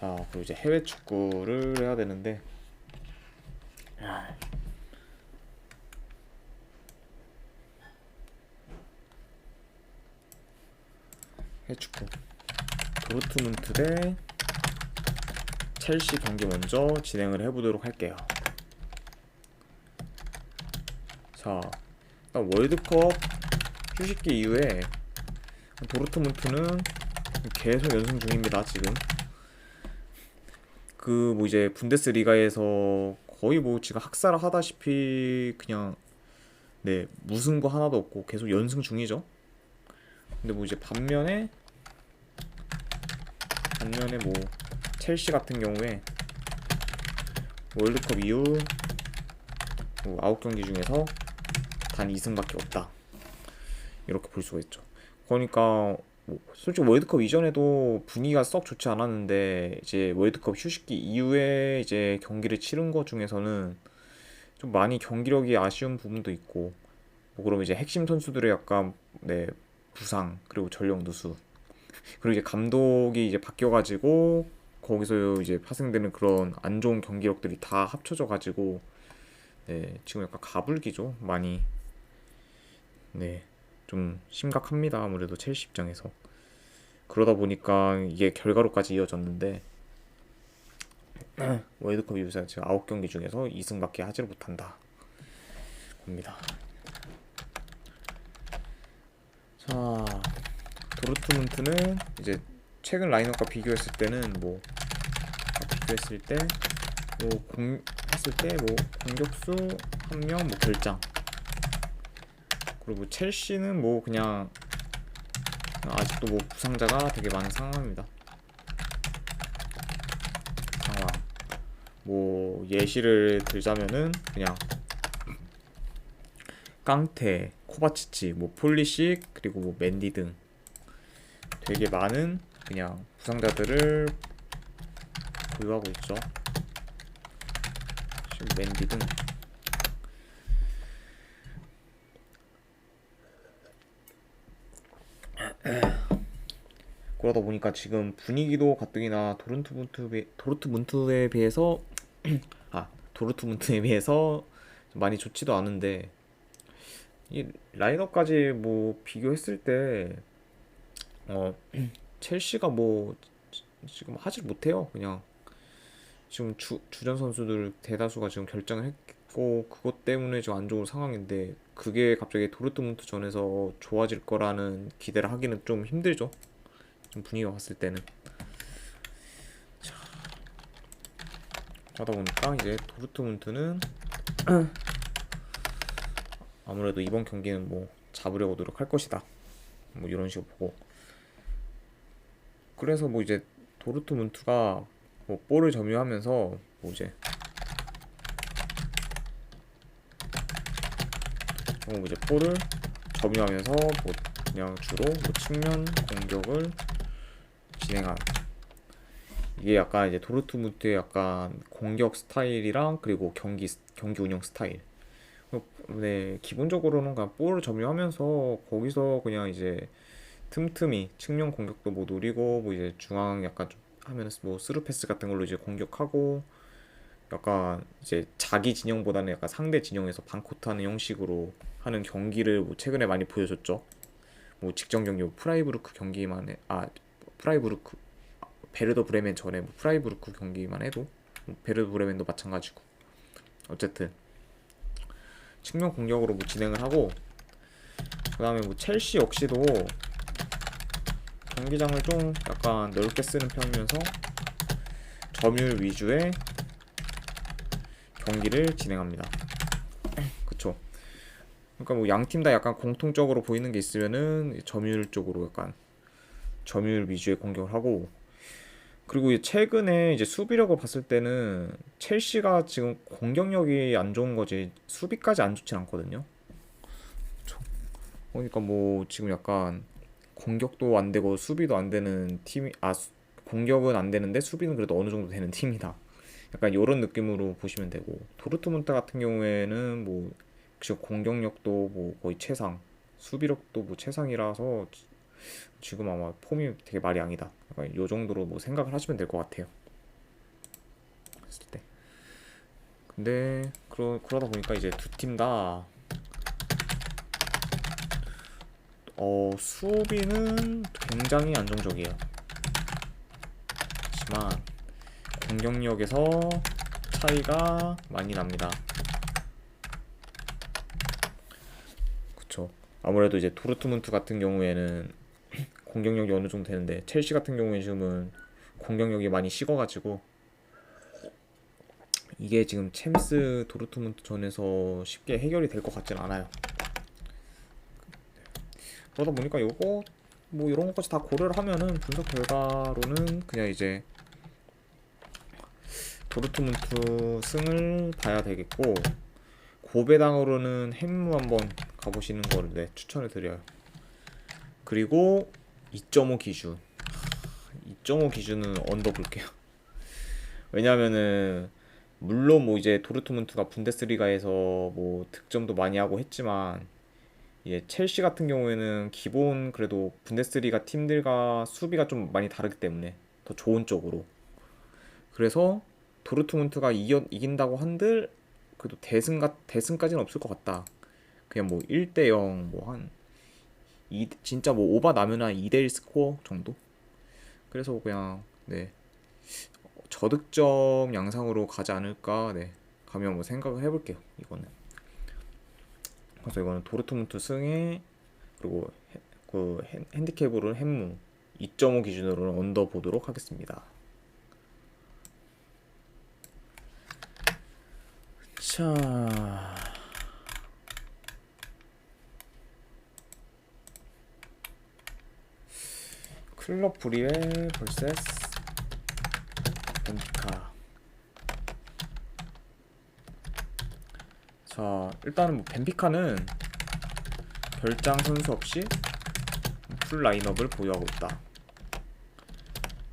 자 그리고 이제 해외 축구를 해야 되는데 아, 해외 축구 도르트문트 대 첼시 경기 먼저 진행을 해보도록 할게요. 자, 일단 월드컵 휴식기 이후에 도르트문트는 계속 연승 중입니다. 지금 그 뭐 이제 분데스리가에서 거의 뭐 지금 학살을 하다시피 그냥 네 무승 거 하나도 없고 계속 연승 중이죠. 근데 뭐 이제 반면에 반면에 뭐 첼시 같은 경우에 월드컵 이후 뭐 9경기 중에서 단 2승밖에 없다. 이렇게 볼 수가 있죠. 그러니까 뭐 솔직히 월드컵 이전에도 분위기가 썩 좋지 않았는데 이제 월드컵 휴식기 이후에 이제 경기를 치른 것 중에서는 좀 많이 경기력이 아쉬운 부분도 있고 뭐 그러면 이제 핵심 선수들의 약간 네 부상 그리고 전력 누수 그리고 이제 감독이 이제 바뀌어가지고 거기서 이제 파생되는 그런 안 좋은 경기력들이 다 합쳐져 가지고 네 지금 약간 가불기죠 많이. 네 좀 심각합니다 아무래도 첼시 입장에서. 그러다 보니까 이게 결과로까지 이어졌는데 월드컵 이후에 지금 9경기 중에서 2승밖에 하지를 못한다. 봅니다. 자 도르트문트는 이제 최근 라인업과 비교했을 때는 뭐 아, 비교했을 때뭐 했을 때 뭐 공격수 한 명 뭐 결장 그리고 첼시는 뭐 그냥 아직도 뭐 부상자가 되게 많은 상황입니다. 상황. 뭐 예시를 들자면은 그냥 깡테, 코바치치, 뭐 폴리식 그리고 뭐 맨디 등 되게 많은 그냥 부상자들을 보유하고 있죠. 지금 맨디 등 그러다 보니까 지금 분위기도 가뜩이나 도르트문트 도르트문트에 비해서 아 도르트문트에 비해서 많이 좋지도 않은데 이 라인업까지 뭐 비교했을 때 어 첼시가 뭐 지금 하질 못해요 그냥. 지금 주, 주전 선수들 대다수가 지금 결정을 했고 그것 때문에 좀안 좋은 상황인데 그게 갑자기 도르트문트 전에서 좋아질 거라는 기대를 하기는 좀 힘들죠. 좀 분위기가 봤을 때는. 자, 하다 보니까 이제 도르트문트는 아무래도 이번 경기는 뭐 잡으려고 노력할 것이다. 뭐 이런 식으로 보고. 그래서 뭐 이제 도르트문트가 뭐 볼을 점유하면서 뭐 이제 뭐 이제 볼을 점유하면서 뭐 그냥 주로 뭐 측면 공격을 진행한 이게 약간 이제 도르트문트의 약간 공격 스타일이랑 그리고 경기 스- 경기 운영 스타일. 네 기본적으로는 그냥 볼을 점유하면서 거기서 그냥 이제 틈틈이 측면 공격도 뭐 노리고 뭐 이제 중앙 약간 좀 하면 뭐 스루 패스 같은 걸로 이제 공격하고 약간 이제 자기 진영보다는 약간 상대 진영에서 반코트하는 형식으로 하는 경기를 뭐 최근에 많이 보여줬죠. 뭐 직전 경기 뭐 프라이부르크 경기만 해, 아 프라이부르크 아, 베르더 브레멘 전에 뭐 프라이부르크 경기만 해도 뭐 베르더 브레멘도 마찬가지고 어쨌든 측면 공격으로 뭐 진행을 하고 그다음에 뭐 첼시 역시도 경기장을 좀 약간 넓게 쓰는 편이면서 점유율 위주의 경기를 진행합니다. 그쵸? 그러니까 뭐 양 팀 다 약간 공통적으로 보이는 게 있으면은 점유율 쪽으로 약간 점유율 위주의 공격을 하고 그리고 최근에 이제 수비력을 봤을 때는 첼시가 지금 공격력이 안 좋은 거지 수비까지 안 좋진 않거든요. 그쵸? 그러니까 뭐 지금 약간 공격도 안 되고 수비도 안 되는 팀이 아 수- 공격은 안 되는데 수비는 그래도 어느 정도 되는 팀이다. 약간 이런 느낌으로 보시면 되고 도르트문트 같은 경우에는 뭐 지금 공격력도 뭐 거의 최상 수비력도 뭐 최상이라서 지금 아마 폼이 되게 말이 아니다 약간 요 정도로 뭐 생각을 하시면 될 것 같아요. 했을 때. 근데 그러, 그러다 보니까 이제 두 팀 다 어, 수비는 굉장히 안정적이에요. 하지만 공격력에서 차이가 많이 납니다. 그쵸. 아무래도 이제 도르트문트 같은 경우에는 공격력이 어느 정도 되는데 첼시 같은 경우에 지금은 공격력이 많이 식어가지고 이게 지금 챔스 도르트문트 전에서 쉽게 해결이 될 것 같진 않아요. 그러다 보니까 요거 뭐 이런 것까지 다 고려를 하면은 분석 결과로는 그냥 이제 도르트문트 승을 봐야 되겠고 고배당으로는 햄무 한번 가보시는 거를 네, 추천을 드려요. 그리고 2.5 기준 2.5 기준은 언더 볼게요. 왜냐면은 물론 뭐 이제 도르트문트가 분데스리가에서 뭐 득점도 많이 하고 했지만 이제 첼시 같은 경우에는 기본 그래도 분데스리가 팀들과 수비가 좀 많이 다르기 때문에 더 좋은 쪽으로 그래서 도르트문트가 이겨, 이긴다고 한들 그래도 대승가 대승까지는 없을 것 같다. 그냥 뭐 1대 0 뭐한 이 진짜 뭐 오바 나면 한 2대 1 스코어 정도? 그래서 그냥 네 저득점 양상으로 가지 않을까 네 가면 뭐 생각을 해 볼게요 이거는 그래서 이거는 도르트문트 승에 그리고 헤- 그 핸- 핸디캡으로는 햄무 2.5 기준으로는 언더 보도록 하겠습니다 자. 클럽 브리에 vs 벤피카. 자 일단은 뭐 벤피카는 별장 선수 없이 풀 라인업을 보유하고 있다.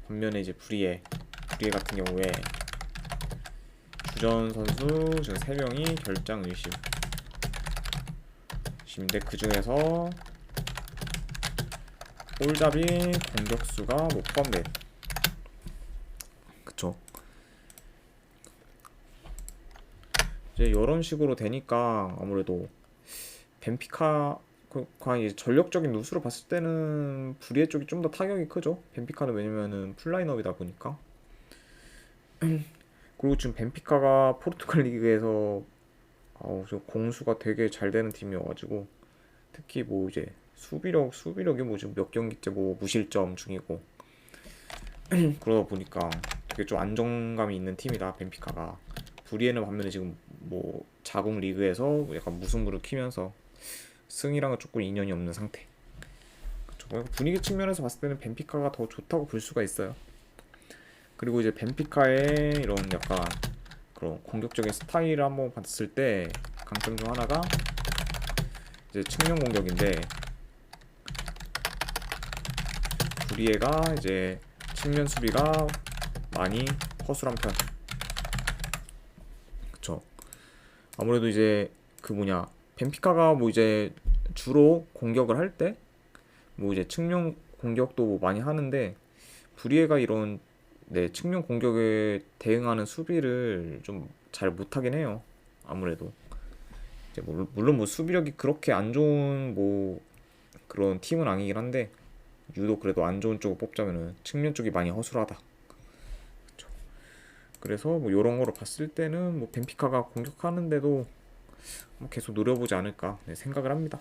반면에 이제 브리에 브리에 같은 경우에 주전 선수 지금 3명이 결장 의심. 심인데 그 중에서 볼잡이 공격수가 뭐 포함된 그쵸. 이제 이런 식으로 되니까 아무래도 벤피카 그 과연 이제 전력적인 누수로 봤을 때는 브리에 쪽이 좀 더 타격이 크죠. 벤피카는 왜냐면은 풀라인업이다 보니까 그리고 지금 벤피카가 포르투갈 리그에서 아우 저 공수가 되게 잘 되는 팀이어가지고 특히 뭐 이제 수비력 수비력이 뭐 지금 몇 경기째 뭐 무실점 중이고 그러다 보니까 되게 좀 안정감이 있는 팀이다 벤피카가. 브리에는 반면에 지금 뭐 자국 리그에서 약간 무승부를 키면서 승이랑은 조금 인연이 없는 상태. 뭐 분위기 측면에서 봤을 때는 벤피카가 더 좋다고 볼 수가 있어요 그리고 이제 벤피카의 이런 약간 그런 공격적인 스타일을 한번 봤을 때 강점 중 하나가 이제 측면 공격인데 브리에가 이제 측면 수비가 많이 허술한 편. 그쵸. 아무래도 이제 그 뭐냐 벤피카가 뭐 이제 주로 공격을 할 때 뭐 이제 측면 공격도 뭐 많이 하는데 브리에가 이런 네 측면 공격에 대응하는 수비를 좀 잘 못하긴 해요. 아무래도 이제 뭐 물론 뭐 수비력이 그렇게 안 좋은 뭐 그런 팀은 아니긴 한데 유독 그래도 안 좋은 쪽을 뽑자면은 측면 쪽이 많이 허술하다. 그쵸. 그래서 뭐 이런 거로 봤을 때는 뭐 벤피카가 공격하는데도 뭐 계속 노려보지 않을까 네, 생각을 합니다.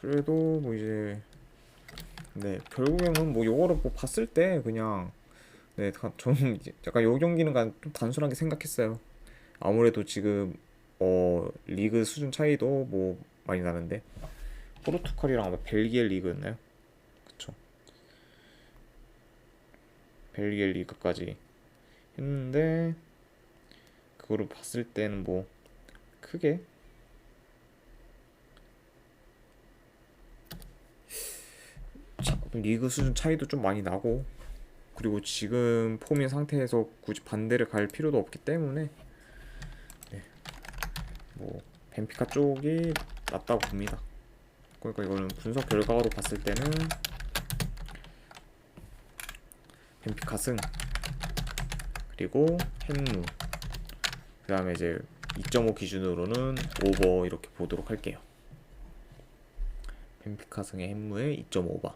그래도 뭐 이제 네 결국에는 뭐 요거를 뭐 봤을 때 그냥 네 다- 저는 약간 요 경기는 좀 단순하게 생각했어요. 아무래도 지금 어 리그 수준 차이도 뭐 많이 나는데 포르투갈이랑 아마 벨기에 리그였나요? 그쵸. 벨기에 리그까지 했는데 그거를 봤을 때는 뭐 크게 자, 리그 수준 차이도 좀 많이 나고 그리고 지금 폼인 상태에서 굳이 반대를 갈 필요도 없기 때문에 네. 뭐 벤피카 쪽이 낫다고 봅니다. 그러니까 이거는 분석 결과로 봤을 때는 벤피카 승 그리고 햄루 그 다음에 이제 2.5 기준으로는 오버 이렇게 보도록 할게요 벤피카 승의 햄루의 2.5오버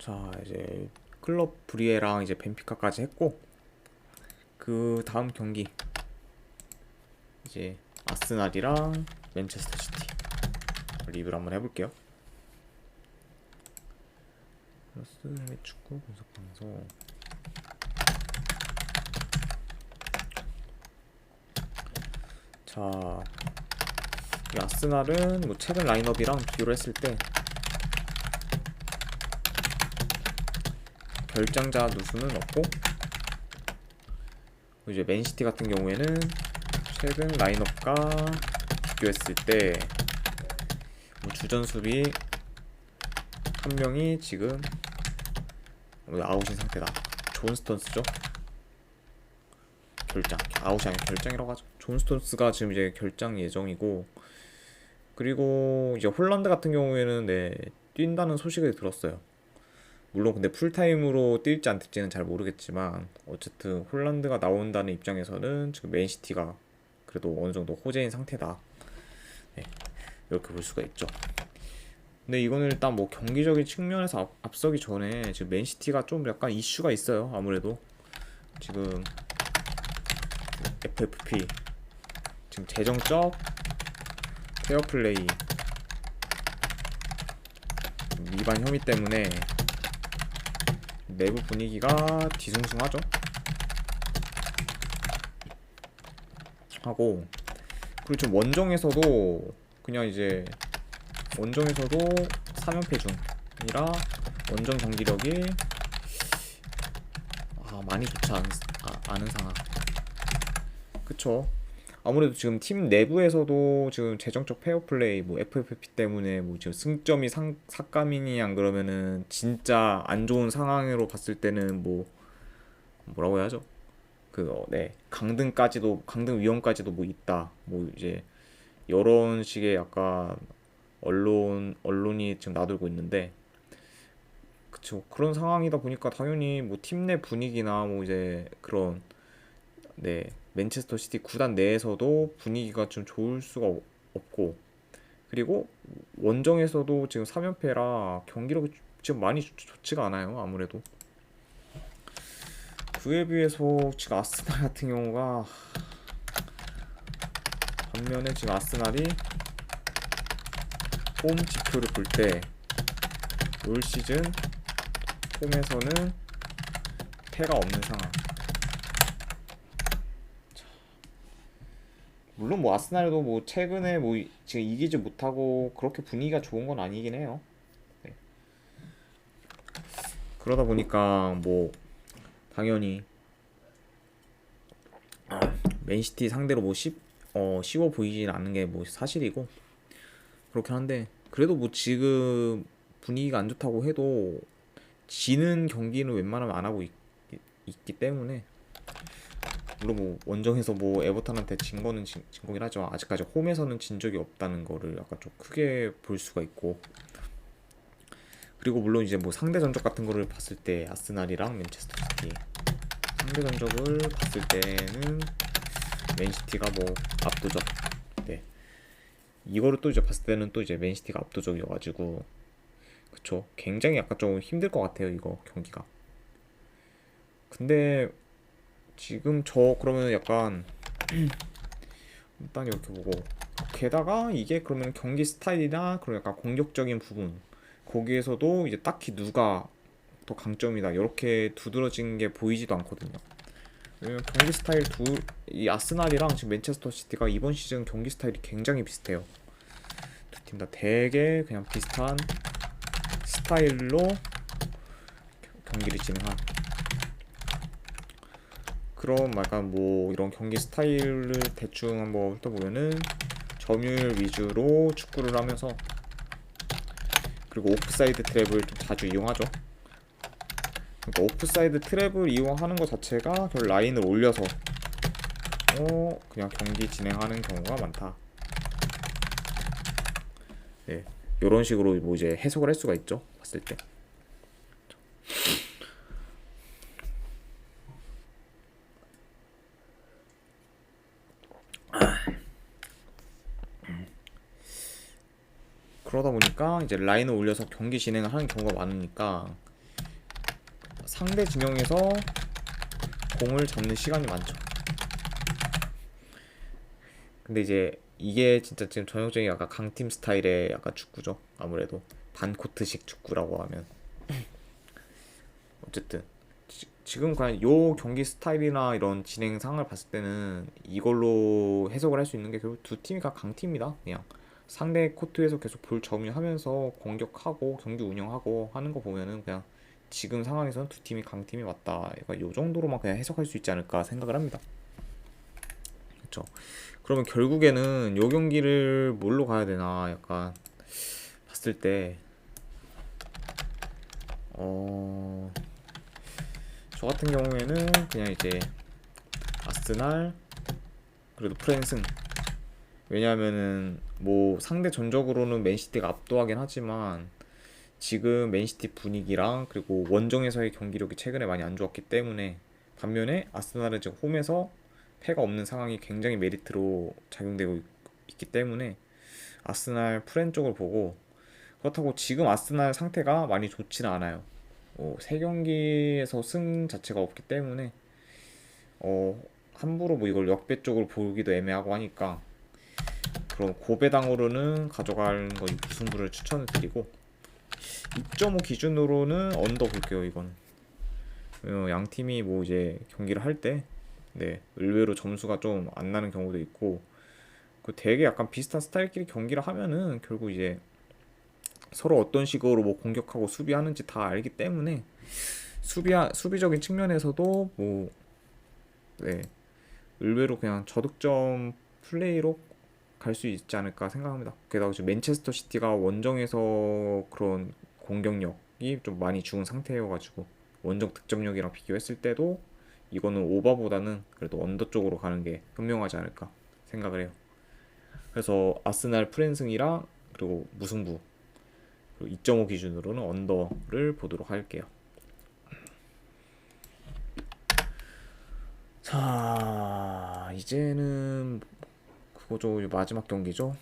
자 이제 클럽 브리에랑 이제 벤피카까지 했고 그 다음 경기. 이제 아스날이랑 맨체스터 시티. 리뷰를 한번 해볼게요. 플러스 축구 분석 방송. 자, 이 아스날은 뭐 최근 라인업이랑 비교를 했을 때 결장자 누수는 없고 이제 맨시티 같은 경우에는 최근 라인업과 비교했을 때 뭐 주전 수비 한 명이 지금 뭐 아웃인 상태다. 존 스톤스죠. 결장 아웃이 아니라 결장이라고 하죠. 존 스톤스가 지금 이제 결장 예정이고 그리고 이제 홀란드 같은 경우에는 네 뛴다는 소식을 들었어요. 물론 근데 풀타임으로 뛸지 안 뛸지는 잘 모르겠지만 어쨌든 홀란드가 나온다는 입장에서는 지금 맨시티가 그래도 어느 정도 호재인 상태다. 네, 이렇게 볼 수가 있죠. 근데 이거는 일단 뭐 경기적인 측면에서 앞, 앞서기 전에 지금 맨시티가 좀 약간 이슈가 있어요. 아무래도 지금 FFP 지금 재정적 페어플레이 위반 혐의 때문에 내부 분위기가 뒤숭숭하죠. 하고 그리고 지금 원정에서도 그냥 이제 원정에서도 3연패 중이라 원정 경기력이 아 많이 좋지 않, 아, 않은 상황. 그쵸. 아무래도 지금 팀 내부에서도 지금 재정적 페어플레이 뭐 FFP 때문에 뭐 지금 승점이 상, 삭감이니 안 그러면은 진짜 안 좋은 상황으로 봤을 때는 뭐 뭐라고 해야죠? 그 어, 네. 강등까지도 강등 위험까지도 뭐 있다. 뭐 이제 이런 식의 약간 언론 언론이 지금 나돌고 있는데 그쵸 그런 상황이다 보니까 당연히 뭐 팀 내 분위기나 뭐 이제 그런 네 맨체스터 시티 구단 내에서도 분위기가 좀 좋을 수가 없- 없고 그리고 원정에서도 지금 3연패라 경기력이 지금 많이 좋- 좋지가 않아요 아무래도 그에 비해서 지금 아스날 같은 경우가 반면에 지금 아스날이 홈 지표를 볼 때 올 시즌 홈에서는 패가 없는 상황. 물론 뭐 아스날도 뭐 최근에 뭐 이- 지금 이기지 못하고 그렇게 분위기가 좋은 건 아니긴 해요. 네. 그러다 보니까 뭐 당연히 맨시티 상대로 뭐 쉽, 어, 쉬워 보이진 않는 게 뭐 사실이고 그렇긴 한데 그래도 뭐 지금 분위기가 안 좋다고 해도 지는 경기는 웬만하면 안 하고 있, 기 때문에 물론 뭐 원정에서 뭐 에버턴한테 진 거는 진, 진 거긴 하지만 아직까지 홈에서는 진 적이 없다는 거를 약간 좀 크게 볼 수가 있고. 그리고 물론 이제 뭐 상대 전적 같은 거를 봤을 때 아스날이랑 맨체스터 시티. 상대 전적을 봤을 때는 맨시티가 뭐 압도적 네. 이거를 또 이제 봤을 때는 또 이제 맨시티가 압도적이어가지고. 그쵸? 굉장히 약간 좀 힘들 것 같아요 이거 경기가. 근데 지금 저 그러면 약간 일단 이렇게 보고 게다가 이게 그러면 경기 스타일이나 그런 약간 공격적인 부분 거기에서도 이제 딱히 누가 더 강점이다 이렇게 두드러진 게 보이지도 않거든요. 경기 스타일 두 이 아스날이랑 지금 맨체스터 시티가 이번 시즌 경기 스타일이 굉장히 비슷해요. 두 팀 다 되게 그냥 비슷한 스타일로 경기를 진행한 그런 약간 뭐 이런 경기 스타일을 대충 한번 훑어보면은 점유율 위주로 축구를 하면서 그리고 오프사이드 트랩을 좀 자주 이용하죠. 그러니까 오프사이드 트랩을 이용하는 것 자체가 결 라인을 올려서 어 그냥 경기 진행하는 경우가 많다. 네, 이런 식으로 뭐 이제 해석을 할 수가 있죠. 봤을 때. 그러다 보니까 이제 라인을 올려서 경기 진행을 하는 경우가 많으니까 상대 진영에서 공을 잡는 시간이 많죠. 근데 이제 이게 진짜 지금 전형적인 약간 강팀 스타일의 약간 축구죠. 아무래도 반코트식 축구라고 하면 어쨌든 지, 지금 과연 요 경기 스타일이나 이런 진행 상을 봤을 때는 이걸로 해석을 할 수 있는 게 결국 두 팀이 다 강팀이다. 그냥 상대 코트에서 계속 볼 점유하면서 공격하고 경기 운영하고 하는 거 보면은 그냥 지금 상황에서는 두 팀이 강팀이 맞다. 약간 요 정도로만 그냥 해석할 수 있지 않을까 생각을 합니다. 그렇죠. 그러면 결국에는 요 경기를 뭘로 가야 되나 약간 봤을 때 어. 저 같은 경우에는 그냥 이제 아스날 그래도 프랜승 왜냐하면은 뭐 상대 전적으로는 맨시티가 압도하긴 하지만 지금 맨시티 분위기랑 그리고 원정에서의 경기력이 최근에 많이 안 좋았기 때문에 반면에 아스날은 지금 홈에서 패가 없는 상황이 굉장히 메리트로 작용되고 있- 있기 때문에 아스날 프렌 쪽을 보고 그렇다고 지금 아스날 상태가 많이 좋지는 않아요. 어, 세 경기에서 승 자체가 없기 때문에 어, 함부로 뭐 이걸 역배 쪽으로 보기도 애매하고 하니까 그럼 고배당으로는 가져가는 거 무승부를 추천을 드리고 2.5 기준으로는 언더 볼게요 이건. 어, 양 팀이 뭐 이제 경기를 할 때 네, 의외로 점수가 좀 안 나는 경우도 있고 그 되게 약간 비슷한 스타일끼리 경기를 하면은 결국 이제 서로 어떤 식으로 뭐 공격하고 수비하는지 다 알기 때문에 수비 수비적인 측면에서도 뭐 네, 의외로 그냥 저득점 플레이로 갈 수 있지 않을까 생각합니다. 게다가 지금 맨체스터 시티가 원정에서 그런 공격력이 좀 많이 죽은 상태여가지고 원정 득점력이랑 비교했을 때도 이거는 오버보다는 그래도 언더 쪽으로 가는 게 현명하지 않을까 생각을 해요. 그래서 아스날 프랜승이랑 그리고 무승부 그리고 2.5 기준으로는 언더를 보도록 할게요. 자, 이제는 그거죠. 마지막 경기죠.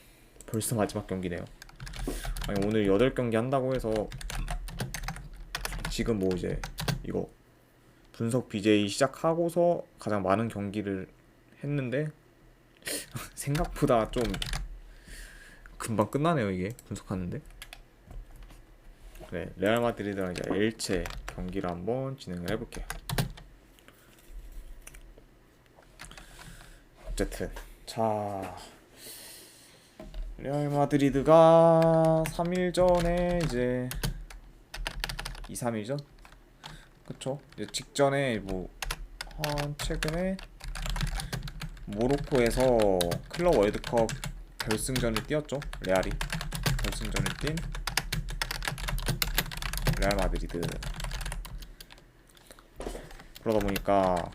벌써 마지막 경기네요. 아니, 오늘 8경기 한다고 해서 지금 뭐 이제 이거 분석 BJ 시작하고서 가장 많은 경기를 했는데 생각보다 좀 금방 끝나네요 이게 분석하는데 그래 레알 마드리드랑 이제 엘체 경기를 한번 진행을 해볼게요 어쨌든 자 레알 마드리드가 3일 전에 이제 2, 3일 전 그쵸? 이제 직전에 뭐 한 최근에 모로코에서 클럽 월드컵 결승전을 뛰었죠 레알이. 결승전을 뛴 레알 마드리드. 그러다 보니까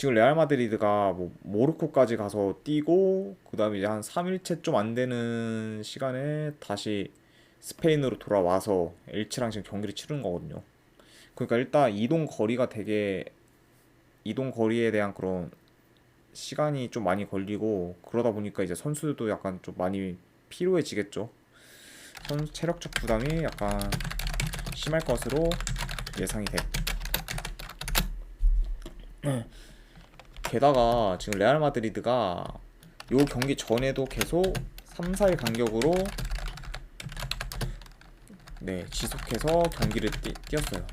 지금 레알 마드리드가 뭐 모로코까지 가서 뛰고 그다음에 이제 한 3일째 좀 안 되는 시간에 다시 스페인으로 돌아와서 엘치랑 지금 경기를 치르는 거거든요. 그러니까 일단 이동 거리가 되게 이동 거리에 대한 그런 시간이 좀 많이 걸리고 그러다 보니까 이제 선수들도 약간 좀 많이 피로해지겠죠. 선수 체력적 부담이 약간 심할 것으로 예상이 돼. 게다가 지금 레알 마드리드가 요 경기 전에도 계속 3, 4일 간격으로 네, 지속해서 경기를 뛰, 뛰었어요.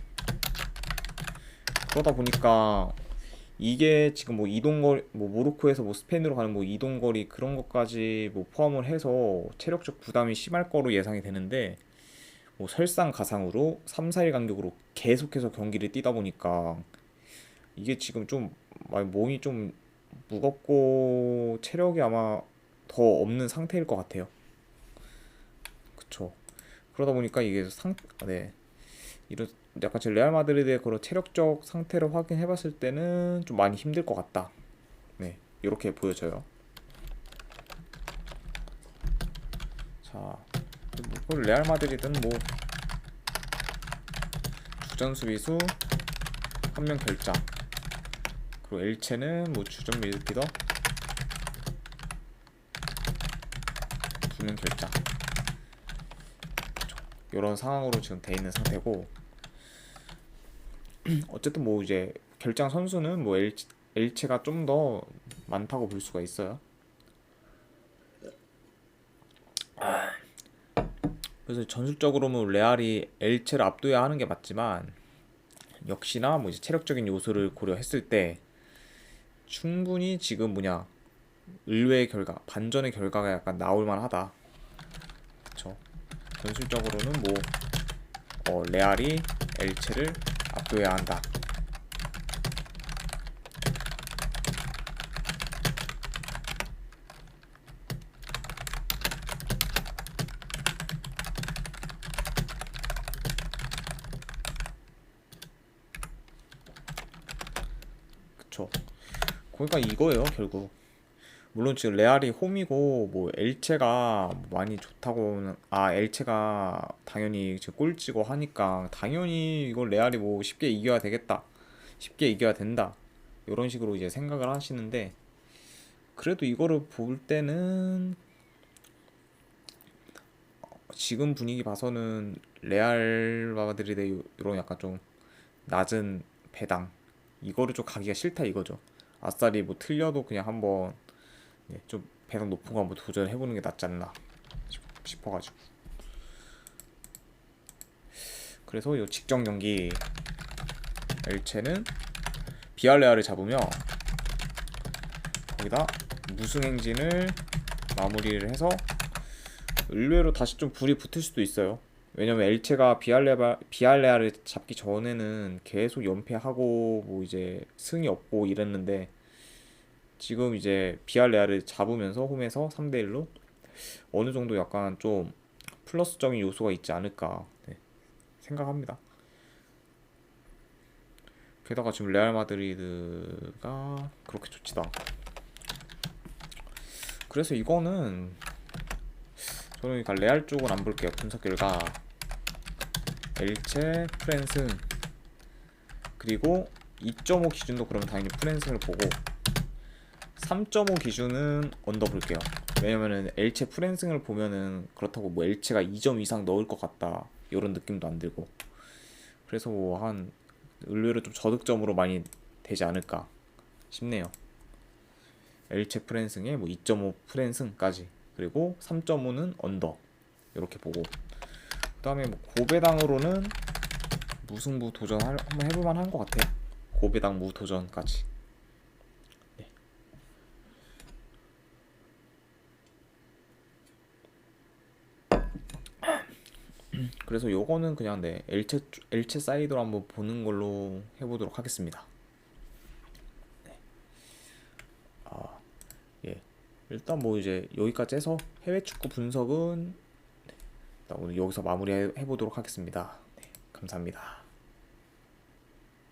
그러다 보니까 이게 지금 뭐 이동거리 뭐 모로코에서 뭐 스페인으로 가는 뭐 이동거리 그런 것까지 뭐 포함을 해서 체력적 부담이 심할 거로 예상이 되는데 뭐 설상가상으로 3, 4일 간격으로 계속해서 경기를 뛰다 보니까 이게 지금 좀 몸이 좀 무겁고 체력이 아마 더 없는 상태일 것 같아요. 그쵸. 그러다 보니까 이게 상, 네. 이런 약간 제 레알 마드리드의 그런 체력적 상태를 확인해봤을 때는 좀 많이 힘들 것 같다. 네, 이렇게 보여져요. 자, 뭐 레알 마드리드는 뭐 주전 수비수 한 명 결장 그리고 엘체는 뭐 주전 미드피더 두명 결장 이런 상황으로 지금 돼 있는 상태고 어쨌든 뭐 이제 결장 선수는 뭐 엘, 엘체가 좀 더 많다고 볼 수가 있어요. 그래서 전술적으로는 레알이 엘체를 압도해야 하는 게 맞지만 역시나 뭐 이제 체력적인 요소를 고려했을 때 충분히 지금 뭐냐 의외의 결과 반전의 결과가 약간 나올 만하다. 그쵸 전술적으로는 뭐 어, 레알이 엘체를 압도해야 한다. 그쵸. 그러니까 이거예요, 결국. 물론 지금 레알이 홈이고 뭐 엘체가 많이 좋다고는 아 엘체가 당연히 지금 꼴찌고 하니까 당연히 이걸 레알이 뭐 쉽게 이겨야 되겠다. 쉽게 이겨야 된다. 이런 식으로 이제 생각을 하시는데 그래도 이거를 볼 때는 지금 분위기 봐서는 레알 마드리드 이런 약간 좀 낮은 배당. 이거를 좀 가기가 싫다 이거죠 아싸리 뭐 틀려도 그냥 한번 예, 좀 배당 높은 거 한번 도전해보는 게 낫지 않나 싶- 싶어가지고 그래서 이 직전 경기 엘체는 비알레알을 잡으며 거기다 무승 행진을 마무리를 해서 의외로 다시 좀 불이 붙을 수도 있어요. 왜냐면 엘체가 비알레바, 비알레알을 잡기 전에는 계속 연패하고 뭐 이제 승이 없고 이랬는데 지금 이제 비알레알을 잡으면서 홈에서 3대 1로 어느 정도 약간 좀 플러스적인 요소가 있지 않을까 네, 생각합니다. 게다가 지금 레알 마드리드가 그렇게 않고. 그래서 이거는 저는 그러니까 레알 쪽은 안 볼게요. 분석 결과 엘체 프랜승 그리고 2.5 기준도 그러면 당연히 프랜승을 보고 3.5 기준은 언더 볼게요. 왜냐면은 엘체 프랜승을 보면은 그렇다고 뭐 엘체가 2점 이상 넣을 것 같다. 이런 느낌도 안 들고. 그래서 뭐 한 의외로 좀 저득점으로 많이 되지 않을까 싶네요. 엘체 프랜승에 뭐 2.5 프랜승까지. 그리고 3.5는 언더. 이렇게 보고 그 다음에 뭐 고배당으로는 무승부 도전 할- 한번 해볼만 한 것 같아요. 고배당 무도전까지. 그래서 요거는 그냥 네 엘체 엘체 사이드로 한번 보는 걸로 해보도록 하겠습니다. 네. 아, 예. 일단 뭐 이제 여기까지 해서 해외 축구 분석은 네. 오늘 여기서 마무리 해 보도록 하겠습니다. 네, 감사합니다.